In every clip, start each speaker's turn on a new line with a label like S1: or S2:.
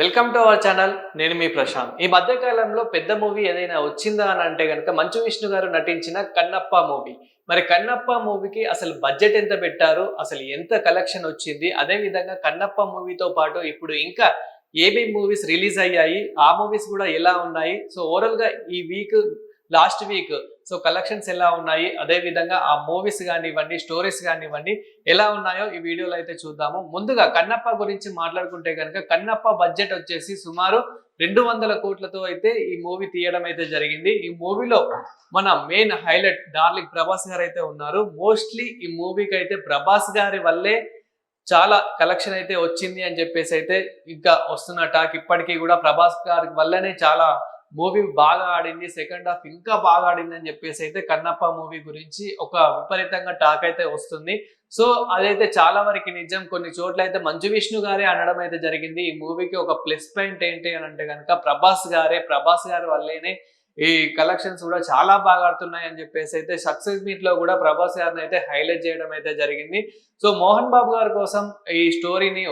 S1: Welcome to our channel నేను మీ ప్రశాంత్. ఈ మధ్య కాలంలో పెద్ద మూవీ ఏదైనా వచ్చిందా అని అంటే కనుక మంచు విష్ణు గారు నటించిన కన్నప్ప మూవీ. మరి కన్నప్ప మూవీకి అసలు బడ్జెట్ ఎంత పెట్టారు? అసలు ఎంత కలెక్షన్ వచ్చింది? అదే విధంగా కన్నప్ప మూవీతో పాటు ఇప్పుడు ఇంకా ఏమేమి మూవీస్ రిలీజ్ అయ్యాయి. ఆ మూవీస్ కూడా ఎలా ఉన్నాయి? సో ఓవరాల్గా ఈ week last week so collections ఎలా ఉన్నాయి? అదే విధంగా ఆ మూవీస్ కానివ్వండి స్టోరీస్ కానివ్వండి ఎలా ఉన్నాయో ఈ వీడియోలో అయితే చూద్దాము. ముందుగా కన్నప్ప గురించి మాట్లాడుకుంటే కనుక కన్నప్ప బడ్జెట్ వచ్చేసి సుమారు రెండు వందల కోట్లతో అయితే ఈ మూవీ తీయడం అయితే జరిగింది. ఈ మూవీలో మన మెయిన్ హైలైట్ డార్లింగ్ ప్రభాస్ గారు అయితే ఉన్నారు. మోస్ట్లీ ఈ మూవీకి అయితే ప్రభాస్ గారి వల్లే చాలా కలెక్షన్ అయితే వచ్చింది అని చెప్పేసి అయితే ఇంకా వస్తున్న టాక్ ఇప్పటికీ కూడా ప్రభాస్ గారి వల్లనే చాలా మూవీ బాగా ఆడింది సెకండ్ హాఫ్ ఇంకా బాగా ఆడింది అని చెప్పేసి అయితే కన్నప్ప మూవీ గురించి ఒక విపరీతంగా టాక్ అయితే వస్తుంది. సో అదైతే చాలా వరకు నిజం. కొన్ని చోట్ల అయితే మంచు విష్ణు గారే అనడం అయితే జరిగింది. ఈ మూవీకి ఒక ప్లస్ పాయింట్ ఏంటి అని అంటే కనుక ప్రభాస్ గారే ప్రభాస్ గారి వల్లేనే ఈ కలెక్షన్స్ కూడా చాలా బాగా ఆడుతున్నాయి అని చెప్పేసి అయితే సక్సెస్ మీట్లో కూడా ప్రభాస్ గారిని అయితే హైలైట్ చేయడం అయితే జరిగింది. సో మోహన్ బాబు గారి కోసం ఈ స్టోరీని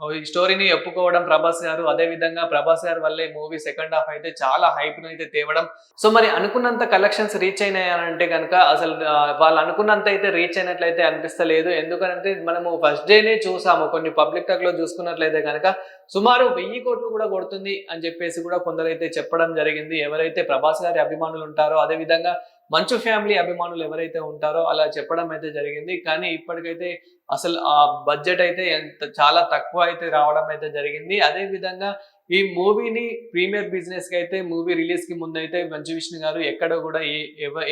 S1: ఈ స్టోరీని ఒప్పుకోవడం ప్రభాస్ గారు అదే విధంగా ప్రభాస్ గారు వల్లే మూవీ సెకండ్ హాఫ్ అయితే చాలా హైప్ అయితే తేవడం. సో మరి అనుకున్నంత కలెక్షన్స్ రీచ్ అయినాయి అని అంటే కనుక అసలు వాళ్ళు అనుకున్నంత అయితే రీచ్ అయినట్లయితే అనిపిస్తలేదు. ఎందుకంటే మనము ఫస్ట్ డేనే చూసాము కొన్ని పబ్లిక్ టాక్లో చూసుకున్నట్లయితే కనుక సుమారు వెయ్యి కోట్లు కూడా కొడుతుంది అని చెప్పేసి కూడా కొందరైతే చెప్పడం జరిగింది. ఎవరైతే ప్రభాస్ గారి అభిమానులు ఉంటారో అదే విధంగా మంచు ఫ్యామిలీ అభిమానులు ఎవరైతే ఉంటారో అలా చెప్పడం అయితే జరిగింది. కానీ ఇప్పటికైతే అసలు ఆ బడ్జెట్ అయితే ఎంత చాలా తక్కువ అయితే రావడం అయితే జరిగింది. అదే విధంగా ఈ మూవీని ప్రీమియర్ బిజినెస్కి అయితే మూవీ రిలీజ్కి ముందు అయితే మంచు విష్ణు గారు ఎక్కడ కూడా ఏ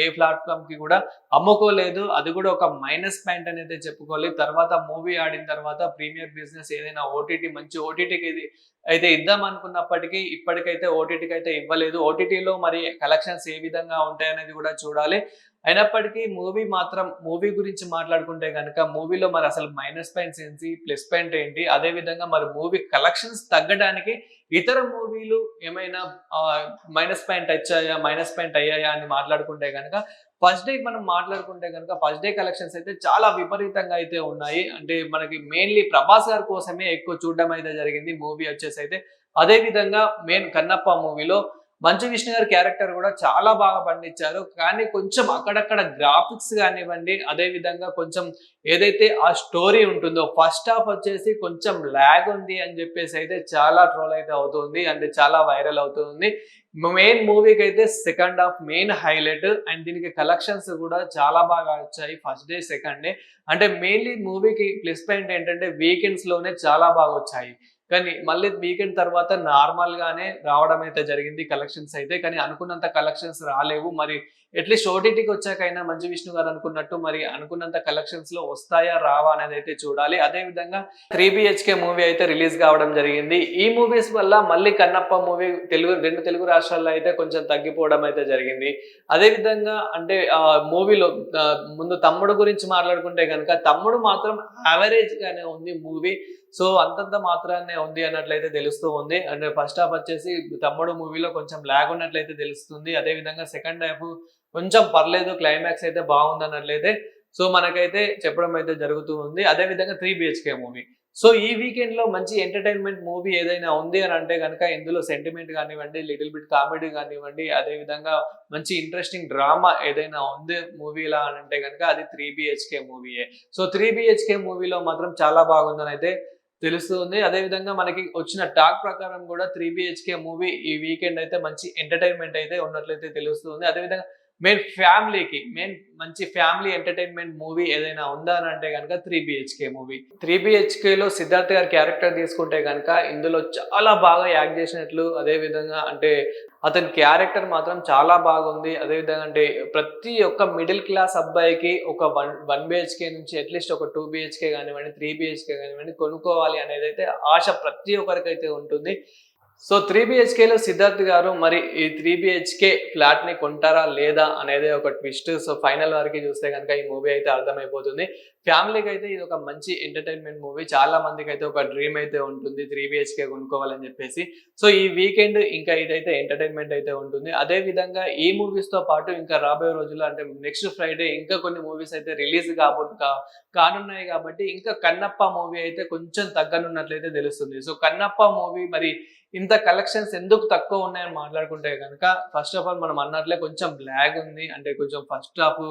S1: ఏ ప్లాట్ఫామ్కి కూడా అమ్ముకోలేదు. అది కూడా ఒక మైనస్ పాయింట్ అనేది చెప్పుకోవాలి. తర్వాత మూవీ ఆడిన తర్వాత ప్రీమియర్ బిజినెస్ ఏదైనా ఓటీటీ మంచి ఓటీటీకి ఇది అయితే ఇద్దాం అనుకున్నప్పటికీ ఇప్పటికైతే ఓటీటీకి అయితే ఇవ్వలేదు. ఓటీటీలో మరి కలెక్షన్స్ ఏ విధంగా ఉంటాయనేది కూడా చూడాలి. అయినప్పటికీ మూవీ మాత్రం మూవీ గురించి మాట్లాడుకుంటే కనుక మూవీలో మరి అసలు మైనస్ పాయింట్స్ ఏంటి ప్లస్ పాయింట్ ఏంటి అదే విధంగా మరి మూవీ కలెక్షన్స్ తగ్గడానికి ఇతర మూవీలు ఏమైనా మైనస్ పాయింట్ వచ్చాయా మైనస్ పాయింట్ అయ్యాయా అని మాట్లాడుకుంటే కనుక ఫస్ట్ డే మనం మాట్లాడుకుంటే కనుక ఫస్ట్ డే కలెక్షన్స్ అయితే చాలా విపరీతంగా అయితే ఉన్నాయి. అంటే మనకి మెయిన్లీ ప్రభాస్ గారి కోసమే ఎక్కువ చూడడం అయితే జరిగింది. మూవీ వచ్చేసి అయితే అదే విధంగా మెయిన్ కన్నప్ప మూవీలో మంచు విష్ణు గారి క్యారెక్టర్ కూడా చాలా బాగా పండించారు. కానీ కొంచెం అక్కడక్కడ గ్రాఫిక్స్ కానివ్వండి అదే విధంగా కొంచెం ఏదైతే ఆ స్టోరీ ఉంటుందో ఫస్ట్ హాఫ్ వచ్చేసి కొంచెం ల్యాగ్ ఉంది అని చెప్పేసి అయితే చాలా ట్రోల్ అయితే అవుతుంది అంటే చాలా వైరల్ అవుతుంది. మెయిన్ మూవీకి అయితే second half main highlight and దీనికి కలెక్షన్స్ కూడా చాలా బాగా వచ్చాయి ఫస్ట్ డే సెకండ్ డే. అంటే మెయిన్లీ మూవీకి ప్లస్ పాయింట్ ఏంటంటే వీకెండ్స్లోనే చాలా బాగా వచ్చాయి. కానీ మళ్ళీ వీకెండ్ తర్వాత నార్మల్ గానే రావడం అయితే జరిగింది కలెక్షన్స్ అయితే కానీ అనుకున్నంత కలెక్షన్స్ రాలేవు. మరి అట్లీస్ట్ ఓటీటీకి వచ్చాకైనా మంచి విష్ణు గారు అనుకున్నట్టు మరి అనుకున్నంత కలెక్షన్స్లో వస్తాయా రావా అనేది అయితే చూడాలి. అదే విధంగా త్రీ బిహెచ్కే మూవీ అయితే రిలీజ్ కావడం జరిగింది. ఈ మూవీస్ వల్ల మళ్ళీ కన్నప్ప మూవీ తెలుగు రెండు తెలుగు రాష్ట్రాల్లో అయితే కొంచెం తగ్గిపోవడం అయితే జరిగింది. అదే విధంగా అంటే ఆ మూవీలో ముందు తమ్ముడు గురించి మాట్లాడుకుంటే కనుక తమ్ముడు మాత్రం యావరేజ్ గానే ఉంది మూవీ. సో అంతంత మాత్రాన్నే ఉంది అన్నట్లయితే తెలుస్తూ ఉంది. అంటే ఫస్ట్ హాఫ్ వచ్చేసి తమ్ముడు మూవీలో కొంచెం ల్యాగ్ ఉన్నట్లయితే తెలుస్తుంది. అదే విధంగా సెకండ్ హాఫ్ కొంచెం పర్లేదు క్లైమాక్స్ అయితే బాగుంది అన్నట్లయితే సో మనకైతే చెప్పడం అయితే జరుగుతూ ఉంది. అదే విధంగా త్రీ బిహెచ్కే మూవీ సో ఈ వీకెండ్లో మంచి ఎంటర్టైన్మెంట్ మూవీ ఏదైనా ఉంది అని అంటే కనుక ఇందులో సెంటిమెంట్ కానివ్వండి లిటిల్ బిట్ కామెడీ కానివ్వండి అదే విధంగా మంచి ఇంట్రెస్టింగ్ డ్రామా ఏదైనా ఉంది మూవీలా అని అంటే కనుక అది త్రీ బిహెచ్కే మూవీయే సో త్రీ బిహెచ్కే మూవీలో మాత్రం చాలా బాగుందని అయితే తెలుస్తుంది. అదే విధంగా మనకి వచ్చిన టాక్ ప్రకారం కూడా త్రీ బిహెచ్కే మూవీ ఈ వీకెండ్ అయితే మంచి ఎంటర్టైన్మెంట్ అయితే ఉన్నట్లయితే తెలుస్తుంది. అదే విధంగా మెయిన్ ఫ్యామిలీకి మెయిన్ మంచి ఫ్యామిలీ ఎంటర్టైన్మెంట్ మూవీ ఏదైనా ఉందా అని అంటే కనుక త్రీ బిహెచ్కే మూవీ త్రీ బిహెచ్కేలో సిద్ధార్థ్ గారి క్యారెక్టర్ తీసుకుంటే కనుక ఇందులో చాలా బాగా యాక్ట్ చేసినట్లు అదేవిధంగా అంటే అతని క్యారెక్టర్ మాత్రం చాలా బాగుంది. అదే విధంగా అంటే ప్రతి ఒక్క మిడిల్ క్లాస్ అబ్బాయికి ఒక వన్ వన్ బిహెచ్కే నుంచి అట్లీస్ట్ ఒక టూ బిహెచ్కే కానివ్వండి త్రీ బిహెచ్కే కానివ్వండి కొనుక్కోవాలి అనేది అయితే ఆశ ప్రతి ఒక్కరికైతే ఉంటుంది. సో త్రీ లో సిద్ధార్థ్ గారు మరి ఈ త్రీ బిహెచ్కే ఫ్లాట్ని కొంటారా లేదా అనేది ఒక ట్విస్ట్ సో ఫైనల్ వరకు చూస్తే కనుక ఈ మూవీ అయితే అర్థమైపోతుంది. ఫ్యామిలీకి అయితే ఇది ఒక మంచి ఎంటర్టైన్మెంట్ మూవీ చాలా మందికి అయితే ఒక డ్రీమ్ అయితే ఉంటుంది త్రీ బిహెచ్కే కొనుక్కోవాలని చెప్పేసి. సో ఈ వీకెండ్ ఇంకా ఇదైతే ఎంటర్టైన్మెంట్ అయితే ఉంటుంది. అదే విధంగా ఈ మూవీస్తో పాటు ఇంకా రాబోయే రోజుల్లో అంటే నెక్స్ట్ ఫ్రైడే ఇంకా కొన్ని మూవీస్ అయితే రిలీజ్ కాబోతు కా- కానున్నాయి కాబట్టి ఇంకా కన్నప్ప మూవీ అయితే కొంచెం తగ్గనున్నట్లయితే తెలుస్తుంది. సో కన్నప్ప మూవీ మరి ఇంత కలెక్షన్స్ ఎందుకు తక్కువ ఉన్నాయని మాట్లాడుకుంటే కనుక ఫస్ట్ ఆఫ్ ఆల్ మనం అన్నట్లే కొంచెం ల్యాగ్ ఉంది. అంటే కొంచెం ఫస్ట్ హాఫ్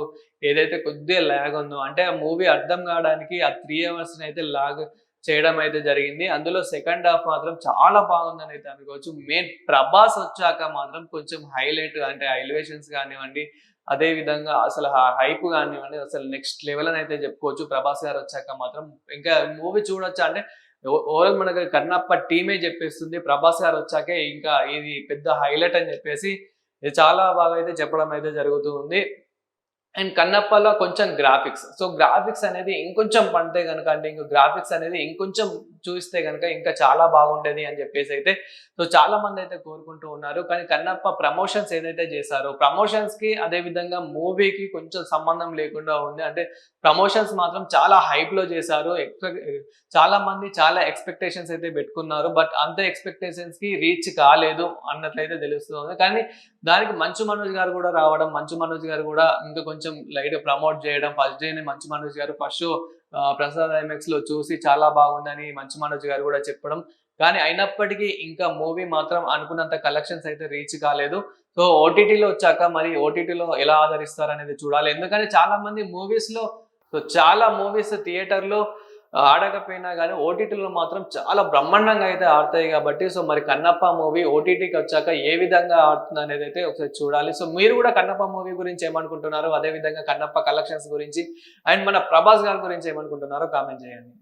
S1: ఏదైతే కొద్దిగా ల్యాగ్ ఉందో అంటే ఆ మూవీ అర్థం కావడానికి ఆ త్రీ అవర్స్ని అయితే లాగ్ చేయడం అయితే జరిగింది. అందులో సెకండ్ హాఫ్ మాత్రం చాలా బాగుందని అయితే అనుకోవచ్చు. మెయిన్ ప్రభాస్ వచ్చాక మాత్రం కొంచెం హైలైట్ అంటే ఎలివేషన్స్ కానివ్వండి అదే విధంగా అసలు హైప్ కానివ్వండి అసలు నెక్స్ట్ లెవెల్ అని అయితే చెప్పుకోవచ్చు. ప్రభాస్ గారు వచ్చాక మాత్రం ఇంకా మూవీ చూడొచ్చా అంటే ఓవరాల్ మనకి కన్నప్ప టీమే చెప్పేస్తుంది. ప్రభాస్ గారు వచ్చాకే ఇంకా ఇది పెద్ద హైలైట్ అని చెప్పేసి ఇది చాలా బాగా అయితే చెప్పడం అయితే జరుగుతూ ఉంది. అండ్ కన్నప్పలో కొంచెం గ్రాఫిక్స్ సో గ్రాఫిక్స్ అనేది ఇంకొంచెం పండితే కనుక అంటే ఇంకా గ్రాఫిక్స్ అనేది ఇంకొంచెం చూస్తే కనుక ఇంకా చాలా బాగుండేది అని చెప్పేసి అయితే సో చాలా మంది అయితే కోరుకుంటూ ఉన్నారు. కానీ కన్నప్ప ప్రమోషన్స్ ఏదైతే చేశారో ప్రమోషన్స్కి అదే విధంగా మూవీకి కొంచెం సంబంధం లేకుండా ఉంది. అంటే ప్రమోషన్స్ మాత్రం చాలా హైప్లో చేశారు. ఎక్స్పెక్ట్ చాలా మంది చాలా ఎక్స్పెక్టేషన్స్ అయితే పెట్టుకున్నారు. బట్ అంత ఎక్స్పెక్టేషన్స్కి రీచ్ కాలేదు అన్నట్లయితే తెలుస్తుంది కానీ దానికి మంచు మనోజ్ గారు కూడా రావడం మంచు మనోజ్ గారు కూడా ఇంకా కొంచెం కొంచెం లైట్ ప్రమోట్ చేయడం. ఫస్ట్ డేనే మంచి మనోజ్ గారు ఫస్ట్ షో ప్రసాద్ ఐమెక్స్లో చూసి చాలా బాగుందని మంచి మనోజ్ గారు కూడా చెప్పడం. కానీ అయినప్పటికీ ఇంకా మూవీ మాత్రం అనుకున్నంత కలెక్షన్స్ అయితే రీచ్ కాలేదు. సో ఓటీటీలో వచ్చాక మరి ఓటీటీలో ఎలా ఆదరిస్తారు అనేది చూడాలి. ఎందుకంటే చాలా మంది మూవీస్లో సో చాలా మూవీస్ థియేటర్లో ఆడకపోయినా కానీ ఓటీటీలో మాత్రం చాలా బ్రహ్మాండంగా అయితే ఆడతాయి కాబట్టి సో మరి కన్నప్ప మూవీ ఓటీటీకి వచ్చాక ఏ విధంగా ఆడుతుంది అనేది అయితే ఒకసారి చూడాలి. సో మీరు కూడా కన్నప్ప మూవీ గురించి ఏమనుకుంటున్నారు అదే విధంగా కన్నప్ప కలెక్షన్స్ గురించి అండ్ మన ప్రభాస్ గారి గురించి ఏమనుకుంటున్నారో కామెంట్ చేయండి.